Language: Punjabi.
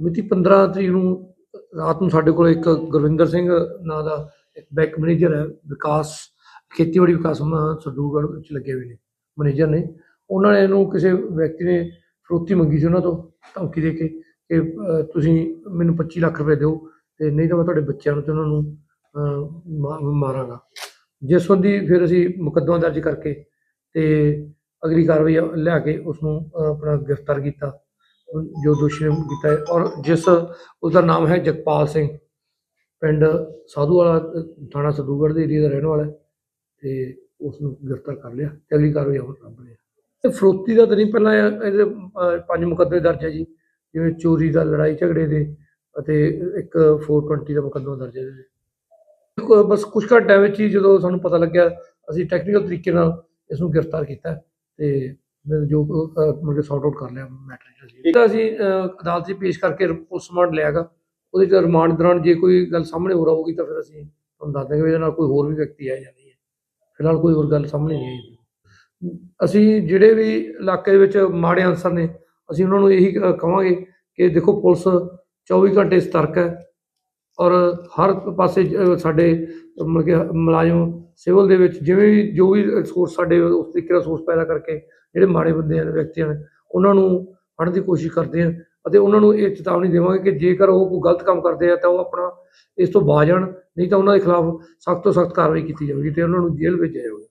ਮਿਤੀ 15 ਤਰੀਕ ਨੂੰ ਰਾਤ ਨੂੰ ਸਾਡੇ ਕੋਲ ਇੱਕ ਗੁਰਵਿੰਦਰ ਸਿੰਘ ਨਾਂ ਦਾ ਇੱਕ ਬੈਂਕ ਮੈਨੇਜਰ ਹੈ ਵਿਕਾਸ ਖੇਤੀਬਾੜੀ ਵਿਕਾਸ ਉਹਨਾਂ ਵਿੱਚ ਲੱਗੇ ਹੋਏ ਨੇ ਮੈਨੇਜਰ ਨੇ। ਉਹਨਾਂ ਨੇ ਇਹਨੂੰ ਕਿਸੇ ਵਿਅਕਤੀ ਨੇ ਫਰੋਤੀ ਮੰਗੀ ਸੀ ਉਹਨਾਂ ਤੋਂ ਧਮਕੀ ਦੇ ਕੇ ਕਿ ਤੁਸੀਂ ਮੈਨੂੰ 25 ਲੱਖ ਰੁਪਏ ਦਿਓ ਤੇ ਨਹੀਂ ਤਾਂ ਮੈਂ ਤੁਹਾਡੇ ਬੱਚਿਆਂ ਨੂੰ ਤੇ ਉਹਨਾਂ ਨੂੰ ਅ, ਮਾਰਾਂਗਾ। ਜਿਸ ਸੰਬੰਧੀ ਫਿਰ ਅਸੀਂ ਮੁਕੱਦਮਾ ਦਰਜ ਕਰਕੇ ਤੇ ਅਗਲੀ ਕਾਰਵਾਈ ਲਿਆ ਕੇ ਉਸ ਨੂੰ ਆਪਣਾ ਗ੍ਰਿਫਤਾਰ ਕੀਤਾ। ਜੋ ਦੋਸ਼ੀ ਨੇ ਕੀਤਾ ਹੈ। ਔਰ ਜਿਸ ਉਸਦਾ ਨਾਮ ਹੈ ਜਗਪਾਲ ਸਿੰਘ। ਪਿੰਡ ਸਾਧੂ ਵਾਲਾ, ਥਾਣਾ ਸਦੂਗੜ੍ਹ ਦੇ ਏਰੀਆ ਦਾ ਰਹਿਣ ਵਾਲਾ ਹੈ ਤੇ ਉਸ ਨੂੰ ਗ੍ਰਿਫਤਾਰ ਕਰ ਲਿਆ। ਤੇ ਅਗਲੀ ਕਾਰਵਾਈ ਹੋਰ ਕਰ ਰਹੀ ਤੇ ਫਰੋਤੀ ਦਾ ਤਾਂ ਨਹੀਂ, ਪਹਿਲਾਂ ਇਹਦੇ ਪੰਜ ਮੁਕੱਦਮੇ ਦਰਜ ਹੈ ਜੀ। ਜਿਵੇਂ ਚੋਰੀ ਦਾ, ਲੜਾਈ ਝਗੜੇ ਦੇ ਅਤੇ ਇੱਕ 420 ਦਾ ਮੁਕੱਦਮਾ ਦਰਜ ਹੈ। ਬਸ ਕੁਝ ਘੰਟਿਆਂ ਵਿੱਚ ਹੀ ਜਦੋਂ ਸਾਨੂੰ ਪਤਾ ਲੱਗਿਆ, ਅਸੀਂ ਟੈਕਨੀਕਲ ਤਰੀਕੇ ਨਾਲ ਇਸ ਨੂੰ ਗ੍ਰਿਫਤਾਰ ਕੀਤਾ ਤੇ ਜੋ ਮੁੰਡੇ ਸੌਟ ਆਊਟ ਕਰ ਲਿਆ ਮੈਟਰ ਜੀ ਤਾਂ ਅਸੀਂ ਅ, ਅਦਾਲਤ 'ਚ ਪੇਸ਼ ਕਰਕੇ ਪੁਲਿਸ ਰਿਮਾਂਡ ਲਿਆਗਾ ਉਹਦੇ ਚ ਰਿਮਾਂਡ ਦੌਰਾਨ ਜੇ ਕੋਈ ਗੱਲ ਸਾਹਮਣੇ ਹੋ ਰਹੀ ਤਾਂ ਫਿਰ ਅਸੀਂ ਤੁਹਾਨੂੰ ਦੱਸ ਦਾਂਗੇ ਇਹਦੇ ਨਾਲ ਕੋਈ ਹੋਰ ਵੀ ਵਿਅਕਤੀ ਆਇਆ ਜਾਂ ਨਹੀਂ ਹੈ ਫਿਲਹਾਲ ਕੋਈ ਹੋਰ ਗੱਲ ਸਾਹਮਣੇ ਨਹੀਂ ਆਈ। ਅਸੀਂ ਜਿਹੜੇ ਵੀ ਇਲਾਕੇ ਵਿੱਚ ਮਾੜੇ ਅਨਸਰ ਨੇ ਅਸੀਂ ਉਹਨਾਂ ਨੂੰ ਇਹੀ ਕ- ਕਵਾਂਗੇ ਕਿ ਦੇਖੋ ਪੁਲਿਸ 24 ਘੰਟੇ ਸਤਰਕ ਹੈ। ਔਰ ਹਰ ਪਾਸੇ ਸਾਡੇ, ਮਤਲਬ ਕਿ ਮੁਲਾਜ਼ਮ ਸਿਵਲ ਦੇ ਵਿੱਚ ਜਿਵੇਂ ਵੀ, ਜੋ ਵੀ ਸੋਰਸ ਸਾਡੇ ਉਸ ਤਰੀਕੇ ਦਾ ਸੋਰਸ ਪੈਦਾ ਕਰਕੇ ਜਿਹੜੇ ਮਾੜੇ ਬੰਦੇ ਨੇ ਵਿਅਕਤੀਆਂ ਨੇ ਉਹਨਾਂ ਨੂੰ ਫੜਨ ਦੀ ਕੋਸ਼ਿਸ਼ ਕਰਦੇ ਆ ਅਤੇ ਉਹਨਾਂ ਨੂੰ ਇਹ ਚੇਤਾਵਨੀ ਦੇਵਾਂਗੇ ਕਿ ਜੇਕਰ ਉਹ ਕੋਈ ਗਲਤ ਕੰਮ ਕਰਦੇ ਆ ਤਾਂ ਉਹ ਆਪਣਾ ਇਸ ਤੋਂ ਬਾਜ ਆਉਣ, ਨਹੀਂ ਤਾਂ ਉਹਨਾਂ ਦੇ ਖਿਲਾਫ ਸਖਤ ਤੋਂ ਸਖਤ ਕਾਰਵਾਈ ਕੀਤੀ ਜਾਵੇਗੀ ਤੇ ਉਹਨਾਂ ਨੂੰ ਜੇਲ੍ਹ ਭੇਜਿਆ ਜਾਵੇਗਾ।